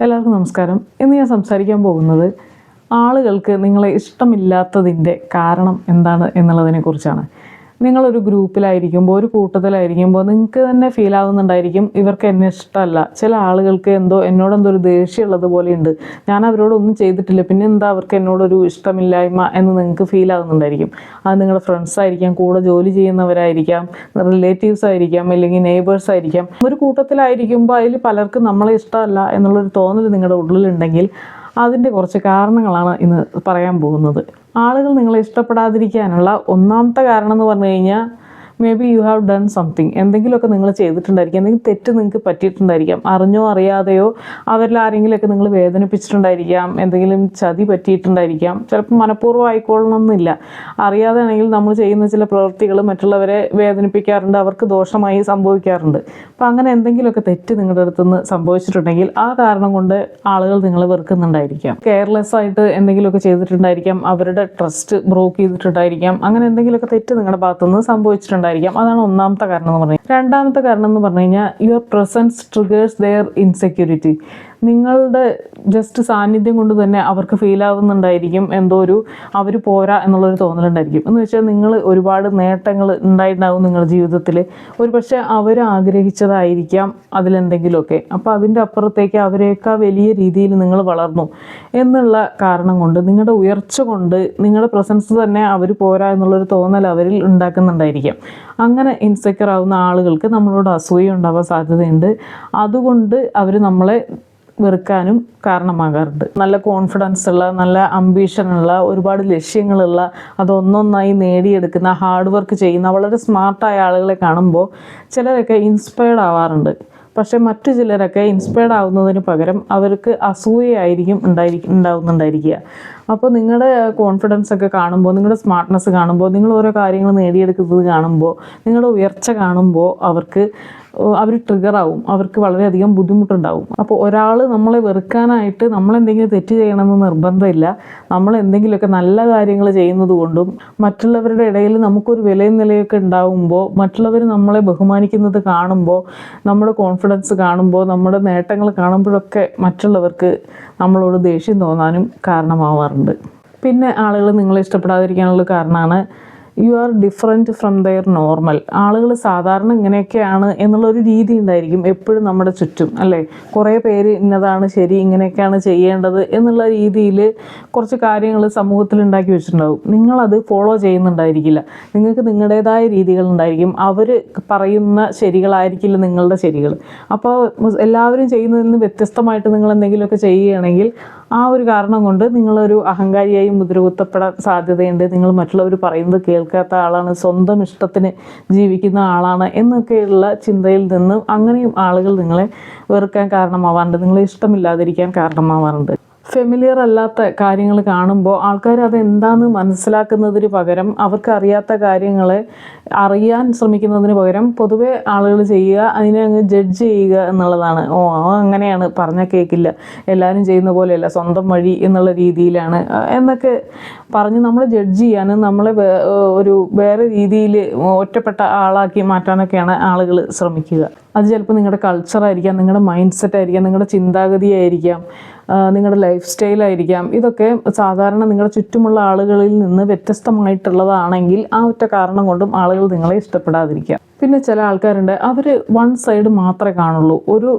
എല്ലാവർക്കും നമസ്കാരം. ഇന്ന് ഞാൻ സംസാരിക്കാൻ പോകുന്നത് ആളുകൾക്ക് നിങ്ങളെ ഇഷ്ടമില്ലാത്തതിന്റെ കാരണം എന്താണ് എന്നുള്ളതിനെ കുറിച്ചാണ് നിങ്ങളൊരു ഗ്രൂപ്പിലായിരിക്കുമ്പോൾ ഒരു കൂട്ടത്തിലായിരിക്കുമ്പോൾ നിങ്ങൾക്ക് തന്നെ ഫീൽ ആവുന്നുണ്ടായിരിക്കും ഇവർക്ക് എന്നെ ഇഷ്ടമല്ല. ചില ആളുകൾക്ക് എന്തോ എന്നോട് എന്തോ ഒരു ദേഷ്യമുള്ളത് പോലെയുണ്ട്. ഞാൻ അവരോടൊന്നും ചെയ്തിട്ടില്ല. പിന്നെ എന്താ അവർക്ക് എന്നോടൊരു ഇഷ്ടമില്ലായ്മ എന്ന് നിങ്ങൾക്ക് ഫീൽ ആവുന്നുണ്ടായിരിക്കും. അത് നിങ്ങളുടെ ഫ്രണ്ട്സ് ആയിരിക്കാം കൂടെ ജോലി ചെയ്യുന്നവരായിരിക്കാം റിലേറ്റീവ്സ് ആയിരിക്കാം അല്ലെങ്കിൽ നെയ്ബേഴ്സ് ആയിരിക്കാം. ഒരു കൂട്ടത്തിലായിരിക്കുമ്പോൾ അതിൽ പലർക്കും നമ്മളെ ഇഷ്ടമല്ല എന്നുള്ളൊരു തോന്നൽ നിങ്ങളുടെ ഉള്ളിലുണ്ടെങ്കിൽ അതിന്റെ കുറച്ച് കാരണങ്ങളാണ് ഇന്ന് പറയാൻ പോകുന്നത്. ആളുകൾ നിങ്ങളെ ഇഷ്ടപ്പെടാതിരിക്കാനുള്ള ഒന്നാമത്തെ കാരണം എന്ന് പറഞ്ഞു കഴിഞ്ഞാൽ maybe you have done something എന്തെങ്കിലുമൊക്കെ നിങ്ങൾ ചെയ്തിട്ടുണ്ടായിരിക്കും. എന്തെങ്കിലും തെറ്റ് നിങ്ങൾക്ക് പറ്റിയിട്ടുണ്ടായിരിക്കാം. അറിഞ്ഞോ അറിയാതെയോ അവരിൽ ആരെങ്കിലുമൊക്കെ നിങ്ങൾ വേദനിപ്പിച്ചിട്ടുണ്ടായിരിക്കാം. എന്തെങ്കിലും ചതി പറ്റിയിട്ടുണ്ടായിരിക്കാം. ചിലപ്പോൾ മനഃപൂർവം ആയിക്കോളണമെന്നില്ല അറിയാതെ ആണെങ്കിൽ നമ്മൾ ചെയ്യുന്ന ചില പ്രവൃത്തികൾ മറ്റുള്ളവരെ വേദനിപ്പിക്കാറുണ്ട്. അവർക്ക് ദോഷമായി സംഭവിക്കാറുണ്ട്. അപ്പം അങ്ങനെ എന്തെങ്കിലുമൊക്കെ തെറ്റ് നിങ്ങളുടെ അടുത്തുനിന്ന് സംഭവിച്ചിട്ടുണ്ടെങ്കിൽ ആ കാരണം കൊണ്ട് ആളുകൾ നിങ്ങളെ വെറുക്കുന്നുണ്ടായിരിക്കാം. കെയർലെസ് ആയിട്ട് എന്തെങ്കിലുമൊക്കെ ചെയ്തിട്ടുണ്ടായിരിക്കാം. അവരുടെ ട്രസ്റ്റ് ബ്രോക്ക് ചെയ്തിട്ടുണ്ടായിരിക്കാം. അങ്ങനെ എന്തെങ്കിലുമൊക്കെ തെറ്റ് നിങ്ങളുടെ ഭാഗത്തുനിന്ന് സംഭവിച്ചിട്ടുണ്ടായിരിക്കാം. അതാണ് ഒന്നാമത്തെ കാരണം എന്ന് പറഞ്ഞാൽ രണ്ടാമത്തെ കാരണം എന്ന് പറഞ്ഞു കഴിഞ്ഞാൽ your presence triggers their insecurity നിങ്ങളുടെ ജസ്റ്റ് സാന്നിധ്യം കൊണ്ട് തന്നെ അവർക്ക് ഫീൽ ആവുന്നുണ്ടായിരിക്കും. എന്തോ ഒരു അവർ പോരാ എന്നുള്ളൊരു തോന്നലുണ്ടായിരിക്കും. എന്ന് വെച്ചാൽ നിങ്ങൾ ഒരുപാട് നേട്ടങ്ങൾ ഉണ്ടായിട്ടുണ്ടാവും നിങ്ങളുടെ ജീവിതത്തിൽ ഒരു പക്ഷേ അവർ ആഗ്രഹിച്ചതായിരിക്കാം അതിലെന്തെങ്കിലുമൊക്കെ. അപ്പോൾ അതിന്റെ അപ്പുറത്തേക്ക് അവരെയൊക്കെ വലിയ രീതിയിൽ നിങ്ങൾ വളർന്നു എന്നുള്ള കാരണം കൊണ്ട് നിങ്ങളുടെ ഉയർച്ച കൊണ്ട് നിങ്ങളുടെ പ്രസൻസ് തന്നെ അവർ പോരാ എന്നുള്ളൊരു തോന്നൽ അവരിൽ ഉണ്ടാക്കുന്നുണ്ടായിരിക്കാം. അങ്ങനെ ഇൻസെക്യൂർ ആവുന്ന ആളുകൾക്ക് നമ്മളോട് അസൂയ ഉണ്ടാവാൻ സാധ്യതയുണ്ട്. അതുകൊണ്ട് അവർ നമ്മളെ വെറുക്കാനും കാരണമാകാറുണ്ട്. നല്ല കോൺഫിഡൻസ് ഉള്ള നല്ല അംബീഷനുള്ള ഒരുപാട് ലക്ഷ്യങ്ങളുള്ള അതൊന്നൊന്നായി നേടിയെടുക്കുന്ന ഹാർഡ് വർക്ക് ചെയ്യുന്ന വളരെ സ്മാർട്ടായ ആളുകളെ കാണുമ്പോൾ ചിലരൊക്കെ ഇൻസ്പയർഡ് ആവാറുണ്ട്. പക്ഷേ മറ്റു ചിലരൊക്കെ ഇൻസ്പയർഡ് ആവുന്നതിന് പകരം അവർക്ക് അസൂയയായിരിക്കും ഉണ്ടായിരിക്കും ഉണ്ടാവുന്നുണ്ടായിരിക്കുക. അപ്പോൾ നിങ്ങളുടെ കോൺഫിഡൻസ് ഒക്കെ കാണുമ്പോൾ നിങ്ങളുടെ സ്മാർട്ട്നെസ് കാണുമ്പോൾ നിങ്ങൾ ഓരോ കാര്യങ്ങൾ നേടിയെടുക്കുന്നത് കാണുമ്പോൾ നിങ്ങളുടെ ഉയർച്ച കാണുമ്പോൾ അവർക്ക് അവർ ട്രിഗറാവും അവർക്ക് വളരെയധികം ബുദ്ധിമുട്ടുണ്ടാവും. അപ്പോൾ ഒരാൾ നമ്മളെ വെറുക്കാനായിട്ട് നമ്മളെന്തെങ്കിലും തെറ്റ് ചെയ്യണമെന്ന് നിർബന്ധമില്ല. നമ്മൾ എന്തെങ്കിലുമൊക്കെ നല്ല കാര്യങ്ങൾ ചെയ്യുന്നത് കൊണ്ടും മറ്റുള്ളവരുടെ ഇടയിൽ നമുക്കൊരു വിലയും നിലയൊക്കെ ഉണ്ടാവുമ്പോൾ മറ്റുള്ളവർ നമ്മളെ ബഹുമാനിക്കുന്നത് കാണുമ്പോൾ നമ്മുടെ കോൺഫിഡൻസ് കാണുമ്പോൾ നമ്മുടെ നേട്ടങ്ങൾ കാണുമ്പോഴൊക്കെ മറ്റുള്ളവർക്ക് നമ്മളോട് ദേഷ്യം തോന്നാനും കാരണമാവാറുണ്ട്. പിന്നെ ആളുകൾ നിങ്ങളെ ഇഷ്ടപ്പെടാതിരിക്കാനുള്ള കാരണമാണ് you are different from their normal ആളുകൾ സാധാരണ ഇങ്ങനെയൊക്കെയാണ് എന്നുള്ളൊരു രീതി ഉണ്ടായിരിക്കും എപ്പോഴും നമ്മുടെ ചുറ്റും അല്ലേ? കുറേ പേര് ഇന്നതാണ് ശരി ഇങ്ങനെയൊക്കെയാണ് ചെയ്യേണ്ടത് എന്നുള്ള രീതിയിൽ കുറച്ച് കാര്യങ്ങൾ സമൂഹത്തിൽ ഉണ്ടാക്കി വെച്ചിട്ടുണ്ടാവും. നിങ്ങളത് ഫോളോ ചെയ്യുന്നുണ്ടായിരിക്കില്ല. നിങ്ങൾക്ക് നിങ്ങളുടേതായ രീതികൾ ഉണ്ടായിരിക്കും. അവർ പറയുന്ന ശരികളായിരിക്കില്ല നിങ്ങളുടെ ശരികൾ അപ്പോൾ എല്ലാവരും ചെയ്യുന്നതിൽ നിന്ന് വ്യത്യസ്തമായിട്ട് നിങ്ങൾ എന്തെങ്കിലുമൊക്കെ ചെയ്യുകയാണെങ്കിൽ ആ ഒരു കാരണം കൊണ്ട് നിങ്ങളൊരു അഹങ്കാരിയായി മുദ്രകുത്തപ്പെടാൻ സാധ്യതയുണ്ട്. നിങ്ങൾ മറ്റുള്ളവർ പറയുന്നത് കേൾക്കാത്ത ആളാണ് സ്വന്തം ഇഷ്ടത്തിന് ജീവിക്കുന്ന ആളാണ് എന്നൊക്കെയുള്ള ചിന്തയിൽ നിന്നും അങ്ങനെയും ആളുകൾ നിങ്ങളെ വെറുക്കാൻ കാരണമാവാറുണ്ട്. നിങ്ങളെ ഇഷ്ടമില്ലാതിരിക്കാൻ കാരണമാവാറുണ്ട്. ഫെമിലിയർ അല്ലാത്ത കാര്യങ്ങൾ കാണുമ്പോൾ ആൾക്കാർ അത് എന്താണെന്ന് മനസ്സിലാക്കുന്നതിന് പകരം അവർക്ക് അറിയാത്ത കാര്യങ്ങളെ അറിയാൻ ശ്രമിക്കുന്നതിന് പകരം പൊതുവേ ആളുകൾ ചെയ്യുക അതിനെ അങ്ങ് ജഡ്ജ് ചെയ്യുക എന്നുള്ളതാണ്. ഓ അങ്ങനെയാണ്. പറഞ്ഞ കേൾക്കില്ല എല്ലാവരും ചെയ്യുന്ന പോലെയല്ല. സ്വന്തം വഴി എന്നുള്ള രീതിയിലാണ്. എന്നൊക്കെ പറഞ്ഞ് നമ്മളെ ജഡ്ജ് ചെയ്യാനും നമ്മളെ ഒരു വേറെ രീതിയിൽ ഒറ്റപ്പെട്ട ആളാക്കി മാറ്റാനൊക്കെയാണ് ആളുകൾ ശ്രമിക്കുക. അത് ചിലപ്പോൾ നിങ്ങളുടെ കൾച്ചറായിരിക്കാം നിങ്ങളുടെ മൈൻഡ് സെറ്റ് ആയിരിക്കാം നിങ്ങളുടെ ചിന്താഗതി ആയിരിക്കാം നിങ്ങളുടെ ലൈഫ് സ്റ്റൈലായിരിക്കാം ഇതൊക്കെ സാധാരണ നിങ്ങളുടെ ചുറ്റുമുള്ള ആളുകളിൽ നിന്ന് വ്യത്യസ്തമായിട്ടുള്ളതാണെങ്കിൽ ആ ഒറ്റ കാരണം കൊണ്ടും ആളുകൾ നിങ്ങളെ ഇഷ്ടപ്പെടാതിരിക്കാം പിന്നെ ചില ആൾക്കാരുണ്ട് അവർ വൺ സൈഡ് മാത്രമേ കാണുള്ളൂ. ഒരു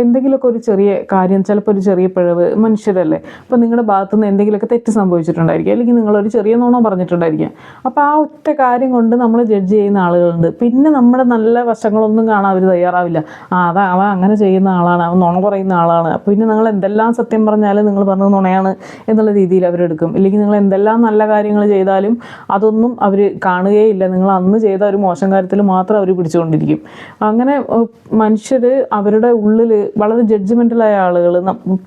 എന്തെങ്കിലുമൊക്കെ ഒരു ചെറിയ കാര്യം ചിലപ്പോൾ ഒരു ചെറിയ പിഴവ് മനുഷ്യരല്ലേ? അപ്പോൾ നിങ്ങളുടെ ഭാഗത്തു നിന്ന് എന്തെങ്കിലുമൊക്കെ തെറ്റ് സംഭവിച്ചിട്ടുണ്ടായിരിക്കും. അല്ലെങ്കിൽ നിങ്ങളൊരു ചെറിയ നോണോ പറഞ്ഞിട്ടുണ്ടായിരിക്കാം. അപ്പോൾ ആ ഒറ്റ കാര്യം കൊണ്ട് നമ്മൾ ജഡ്ജ് ചെയ്യുന്ന ആളുകളുണ്ട്. പിന്നെ നമ്മുടെ നല്ല വശങ്ങളൊന്നും കാണാൻ അവർ തയ്യാറാവില്ല. ആ അതാ അവൻ അങ്ങനെ ചെയ്യുന്ന ആളാണ് അവൻ നുണ പറയുന്ന ആളാണ്. അപ്പോൾ പിന്നെ നിങ്ങൾ എന്തെല്ലാം സത്യം പറഞ്ഞാലും നിങ്ങൾ പറഞ്ഞത് നുണയാണ് എന്നുള്ള രീതിയിൽ അവരെടുക്കും ഇല്ലെങ്കിൽ നിങ്ങൾ എന്തെല്ലാം നല്ല കാര്യങ്ങൾ ചെയ്താലും അതൊന്നും അവർ കാണുകയില്ല. നിങ്ങൾ അന്ന് ചെയ്ത ഒരു മോശം കാര്യത്തിൽ മാത്രം അവർ പിടിച്ചുകൊണ്ടിരിക്കും. അങ്ങനെ മനുഷ്യർ അവരുടെ ഉള്ളിൽ വളരെ ജഡ്ജ്മെന്റലായ ആളുകൾ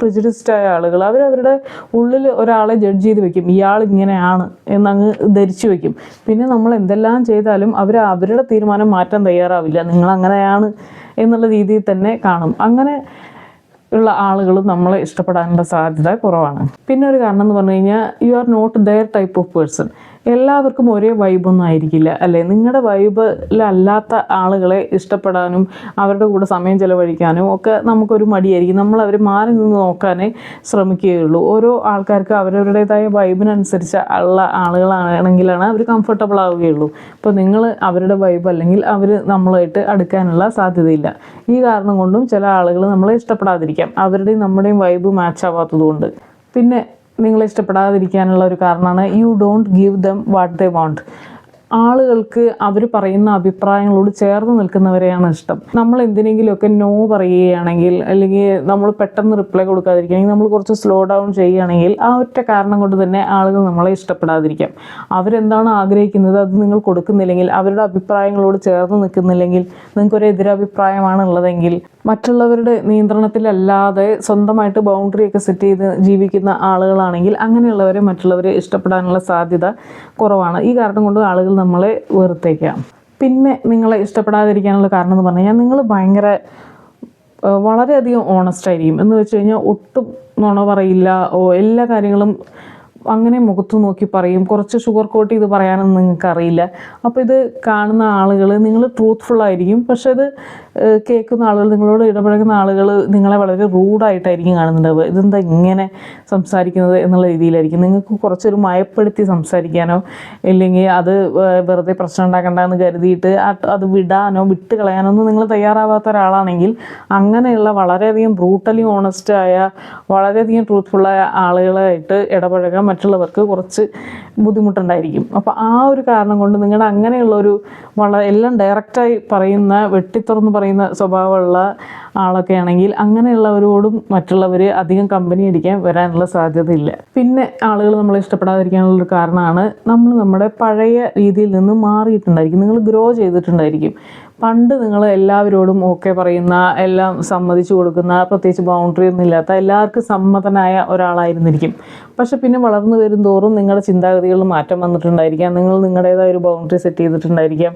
പ്രിജുഡിസ്ഡ് ആയ ആളുകൾ അവരവരുടെ ഉള്ളിൽ ഒരാളെ ജഡ്ജ് ചെയ്ത് വെക്കും. ഇയാൾ ഇങ്ങനെയാണ് എന്നങ്ങ് ധരിച്ചു വെക്കും. പിന്നെ നമ്മൾ എന്തെല്ലാം ചെയ്താലും അവർ അവരുടെ തീരുമാനം മാറ്റാൻ തയ്യാറാവില്ല. നിങ്ങൾ അങ്ങനെയാണ് എന്നുള്ള രീതിയിൽ തന്നെ കാണും. അങ്ങനെ ഉള്ള ആളുകൾ നമ്മളെ ഇഷ്ടപ്പെടാനുള്ള സാധ്യത കുറവാണ്. പിന്നെ ഒരു കാരണം എന്ന് പറഞ്ഞു കഴിഞ്ഞാൽ you are not their type of person എല്ലാവർക്കും ഒരേ വൈബൊന്നും ആയിരിക്കില്ല അല്ലേ? നിങ്ങളുടെ വൈബിലല്ലാത്ത ആളുകളെ ഇഷ്ടപ്പെടാനും അവരുടെ കൂടെ സമയം ചിലവഴിക്കാനും ഒക്കെ നമുക്കൊരു മടിയായിരിക്കും. നമ്മൾ അവരെ മാറി നിന്ന് നോക്കാനേ ശ്രമിക്കുകയുള്ളൂ. ഓരോ ആൾക്കാർക്ക് അവരവരുടേതായ വൈബിനനുസരിച്ച് ഉള്ള ആളുകളാണെങ്കിലാണ് അവർ കംഫർട്ടബിൾ ആവുകയുള്ളൂ. അപ്പോൾ നിങ്ങൾ അവരുടെ വൈബ് അല്ലെങ്കിൽ അവർ നമ്മളായിട്ട് അടുക്കാനുള്ള സാധ്യതയില്ല. ഈ കാരണം കൊണ്ടും ചില ആളുകൾ നമ്മളെ ഇഷ്ടപ്പെടാതിരിക്കാം. അവരുടെയും നമ്മുടെയും വൈബ് മാച്ച് ആവാത്തതുകൊണ്ട്. പിന്നെ നിങ്ങളെ ഇഷ്ടപ്പെടാതിരിക്കാനുള്ള ഒരു കാരണമാണ്. You don't give them what they want ആളുകൾക്ക് അവർ പറയുന്ന അഭിപ്രായങ്ങളോട് ചേർന്ന് നിൽക്കുന്നവരെയാണ് ഇഷ്ടം. നമ്മൾ എന്തിനെങ്കിലുമൊക്കെ നോ പറയുകയാണെങ്കിൽ അല്ലെങ്കിൽ നമ്മൾ പെട്ടെന്ന് റിപ്ലൈ കൊടുക്കാതിരിക്കുകയാണെങ്കിൽ നമ്മൾ കുറച്ച് സ്ലോ ഡൗൺ ചെയ്യുകയാണെങ്കിൽ ആ ഒറ്റ കാരണം കൊണ്ട് തന്നെ ആളുകൾ നമ്മളെ ഇഷ്ടപ്പെടാതിരിക്കാം. അവരെന്താണ് ആഗ്രഹിക്കുന്നത്? അത് നിങ്ങൾ കൊടുക്കുന്നില്ലെങ്കിൽ അവരുടെ അഭിപ്രായങ്ങളോട് ചേർന്ന് നിൽക്കുന്നില്ലെങ്കിൽ നിങ്ങൾക്കൊരു എതിരഭിപ്രായമാണ് ഉള്ളതെങ്കിൽ മറ്റുള്ളവരുടെ നിയന്ത്രണത്തിലല്ലാതെ സ്വന്തമായിട്ട് ബൗണ്ടറി ഒക്കെ സെറ്റ് ചെയ്ത് ജീവിക്കുന്ന ആളുകളാണെങ്കിൽ അങ്ങനെയുള്ളവരെ മറ്റുള്ളവരെ ഇഷ്ടപ്പെടാനുള്ള സാധ്യത കുറവാണ്. ഈ കാരണം കൊണ്ട് ആളുകൾ നമ്മളെ വെറുത്തേക്കാം. പിന്നെ നിങ്ങളെ ഇഷ്ടപ്പെടാതിരിക്കാനുള്ള കാരണം എന്ന് പറഞ്ഞു കഴിഞ്ഞാൽ നിങ്ങൾ ഭയങ്കര വളരെയധികം ഓണസ്റ്റ് ആയിരിക്കും. എന്ന് വെച്ച് കഴിഞ്ഞാൽ ഒട്ടും നുണ പറയില്ല. ഓ എല്ലാ കാര്യങ്ങളും അങ്ങനെ മുഖത്ത് നോക്കി പറയും. കുറച്ച് ഷുഗർ കോട്ട് ഇത് പറയാനൊന്നും നിങ്ങൾക്ക് അറിയില്ല അപ്പോൾ ഇത് കാണുന്ന ആളുകൾ നിങ്ങൾ ട്രൂത്ത്ഫുൾ ആയിരിക്കും. പക്ഷെ ഇത് കേൾക്കുന്ന ആളുകൾ നിങ്ങളോട് ഇടപഴകുന്ന ആളുകൾ നിങ്ങളെ വളരെ റൂഡായിട്ടായിരിക്കും കാണുന്നുണ്ടാവുക. ഇതെന്താ ഇങ്ങനെ സംസാരിക്കുന്നത് എന്നുള്ള രീതിയിലായിരിക്കും. നിങ്ങൾക്ക് കുറച്ചൊരു മയപ്പെടുത്തി സംസാരിക്കാനോ ഇല്ലെങ്കിൽ അത് വെറുതെ പ്രശ്നം ഉണ്ടാക്കണ്ടെന്ന് കരുതിയിട്ട് അത് വിടാനോ വിട്ട് കളയാനോ ഒന്നും നിങ്ങൾ തയ്യാറാവാത്ത ഒരാളാണെങ്കിൽ അങ്ങനെയുള്ള വളരെയധികം ബ്രൂട്ടലി ഓണസ്റ്റായ വളരെയധികം ട്രൂത്ത്ഫുള്ളായ ആളുകളായിട്ട് ഇടപഴകാൻ മറ്റുള്ളവർക്ക് കുറച്ച് ബുദ്ധിമുട്ടുണ്ടായിരിക്കും. അപ്പോൾ ആ ഒരു കാരണം കൊണ്ട് നിങ്ങളുടെ അങ്ങനെയുള്ള ഒരു വളരെ എല്ലാം ഡയറക്റ്റായി പറയുന്ന വെട്ടിത്തുറന്ന് പറയുന്ന സ്വഭാവമുള്ള ആളൊക്കെ ആണെങ്കിൽ അങ്ങനെയുള്ളവരോടും മറ്റുള്ളവർ അധികം കമ്പനി അടിക്കാൻ വരാനുള്ള സാധ്യതയില്ല. പിന്നെ ആളുകൾ നമ്മളെ ഇഷ്ടപ്പെടാതിരിക്കാനുള്ള ഒരു കാരണമാണ് നമ്മൾ നമ്മുടെ പഴയ രീതിയിൽ നിന്ന് മാറിയിട്ടുണ്ടായിരിക്കും. നിങ്ങൾ ഗ്രോ ചെയ്തിട്ടുണ്ടായിരിക്കും. പണ്ട് നിങ്ങൾ എല്ലാവരോടും ഓക്കെ പറയുന്ന എല്ലാം സമ്മതിച്ചു കൊടുക്കുന്ന പ്രത്യേകിച്ച് ബൗണ്ടറി ഒന്നും ഇല്ലാത്ത എല്ലാവർക്കും സമ്മതനായ ഒരാളായിരുന്നിരിക്കും. പക്ഷെ പിന്നെ വളർന്നു വരും തോറും നിങ്ങളുടെ ചിന്താഗതികളിൽ മാറ്റം വന്നിട്ടുണ്ടായിരിക്കാം. നിങ്ങൾ നിങ്ങളുടേതായ ഒരു ബൗണ്ടറി സെറ്റ് ചെയ്തിട്ടുണ്ടായിരിക്കാം.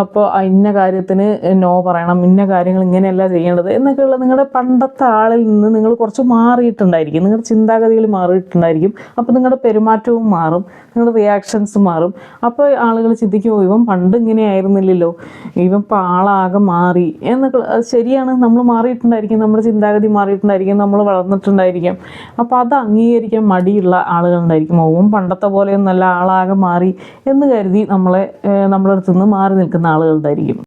അപ്പോൾ ഇന്ന കാര്യത്തിന് നോ പറയണം. ഇന്ന കാര്യങ്ങൾ ഇങ്ങനെയല്ല ചെയ്യേണ്ടത് എന്നൊക്കെയുള്ള നിങ്ങളുടെ പണ്ടത്തെ ആളിൽ നിന്ന് നിങ്ങൾ കുറച്ച് മാറിയിട്ടുണ്ടായിരിക്കും. നിങ്ങളുടെ ചിന്താഗതികൾ മാറിയിട്ടുണ്ടായിരിക്കും. അപ്പോൾ നിങ്ങളുടെ പെരുമാറ്റവും മാറും. നിങ്ങളുടെ റിയാക്ഷൻസ് മാറും. അപ്പോൾ ആളുകൾ ചിന്തിക്കുമോ ഇവൻ പണ്ട് ഇങ്ങനെയായിരുന്നില്ലല്ലോ. ഇവൻ ഇപ്പോൾ ആളാകെ മാറി. എന്നൊക്കെ ശരിയാണ്. നമ്മൾ മാറിയിട്ടുണ്ടായിരിക്കും. നമ്മുടെ ചിന്താഗതി മാറിയിട്ടുണ്ടായിരിക്കും. നമ്മൾ വളർന്നിട്ടുണ്ടായിരിക്കും. അപ്പോൾ അത് അംഗീകരിക്കാൻ മടിയുള്ള ആളുകളുണ്ടായിരിക്കും. ഓവും പണ്ടത്തെ പോലെയൊന്നല്ല ആളാകെ മാറി എന്ന് കരുതി നമ്മളെ നമ്മുടെ അടുത്തുനിന്ന് മാറി നിൽക്കുന്ന ആളുകളുണ്ടായിരിക്കും.